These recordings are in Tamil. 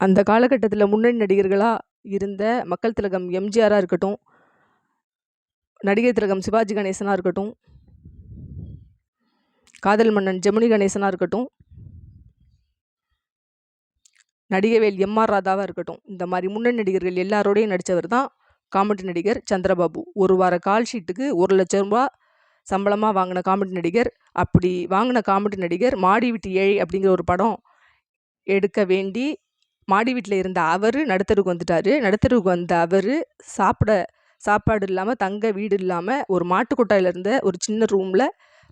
அந்த காலகட்டத்தில் முன்னணி நடிகர்களாக இருந்த மக்கள் திலகம் எம்ஜிஆராக இருக்கட்டும் நடிகர் திலகம் சிவாஜி கணேசனாக இருக்கட்டும் காதல் மன்னன் ஜெமினி கணேசனாக இருக்கட்டும் நடிகவேல் எம் ஆர் ராதாவாக இருக்கட்டும் இந்த மாதிரி முன்னணி நடிகர்கள் எல்லாரோடையும் நடித்தவர் தான் காமெடி நடிகர் சந்திரபாபு. ஒரு வார கால் ஷீட்டுக்கு ஒரு லட்சம் ரூபா சம்பளமாக வாங்கின காமெடி நடிகர். அப்படி வாங்கின காமெடி நடிகர் மாடி விட்டு ஏழை அப்படிங்கிற ஒரு படம் எடுக்க வேண்டி மாடி வீட்டில் இருந்த அவர் நடுத்தருக்கு வந்துட்டார். நடுத்தருக்கு வந்த அவர் சாப்பிட சாப்பாடு இல்லாமல் தங்க வீடு இல்லாமல் ஒரு மாட்டு கொட்டாயில் இருந்த ஒரு சின்ன ரூமில்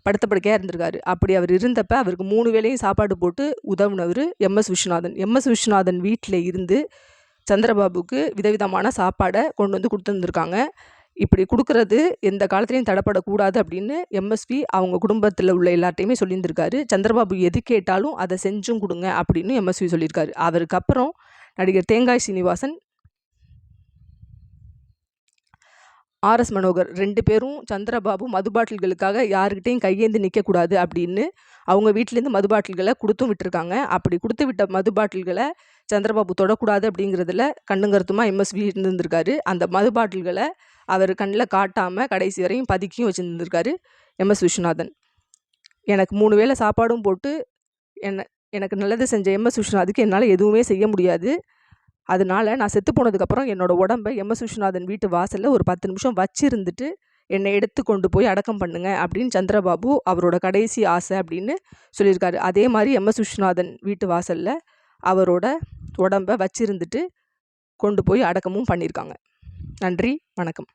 படுத்த படுக்கையாக இருந்திருக்காரு. அப்படி அவர் இருந்தப்ப அவருக்கு மூணு வேளையும் சாப்பாடு போட்டு உதவுனவர் எம்எஸ் விஸ்வநாதன். எம்எஸ் விஸ்வநாதன் வீட்டில் இருந்து சந்திரபாபுக்கு விதவிதமான சாப்பாடை கொண்டு வந்து கொடுத்துருந்துருக்காங்க. இப்படி கொடுக்குறது எந்த காலத்துலேயும் தடப்படக்கூடாது அப்படின்னு எம்எஸ்வி அவங்க குடும்பத்தில் உள்ள எல்லார்ட்டையுமே சொல்லியிருந்திருக்காரு. சந்திரபாபு எது கேட்டாலும் அதை செஞ்சும் கொடுங்க அப்படின்னு எம்எஸ்வி சொல்லியிருக்காரு. அவருக்கு அப்புறம் நடிகர் தேங்காய் சீனிவாசன் ஆர்எஸ் மனோகர் ரெண்டு பேரும் சந்திரபாபு மது பாட்டில்களுக்காக யாருக்கிட்டையும் கையேந்து நிற்கக்கூடாது அப்படின்னு அவங்க வீட்டிலேருந்து மது பாட்டில்களை கொடுத்தும் விட்டுருக்காங்க. அப்படி கொடுத்து விட்ட மது பாட்டில்களை சந்திரபாபு தொடக்கூடாது அப்படிங்கிறதுல கண்ணுங்கருத்துமா எம்எஸ்வி இருந்திருந்திருக்காரு. அந்த மது பாட்டில்களை அவர் கண்ணில் காட்டாமல் கடைசி வரையும் பதுக்கியும் வச்சுருந்துருக்காரு எம்எஸ் விஸ்வநாதன். எனக்கு மூணு வேளை சாப்பாடும் போட்டு என்ன எனக்கு நல்லது செஞ்ச எம். எஸ். விஸ்வநாதுக்கு என்னால் எதுவுமே செய்ய முடியாது. அதனால நான் செத்து போனதுக்கப்புறம் என்னோடய உடம்ப எம்எஸ் விஸ்வநாதன் வீட்டு வாசலில் ஒரு பத்து நிமிஷம் வச்சிருந்துட்டு என்னை எடுத்து கொண்டு போய் அடக்கம் பண்ணுங்க அப்படின்னு சந்திரபாபு அவரோட கடைசி ஆசை அப்படின்னு சொல்லியிருக்காரு. அதே மாதிரி எம். எஸ். விஸ்வநாதன் வீட்டு வாசலில் அவரோட உடம்ப வச்சிருந்துட்டு கொண்டு போய் அடக்கமும் பண்ணியிருக்காங்க. நன்றி வணக்கம்.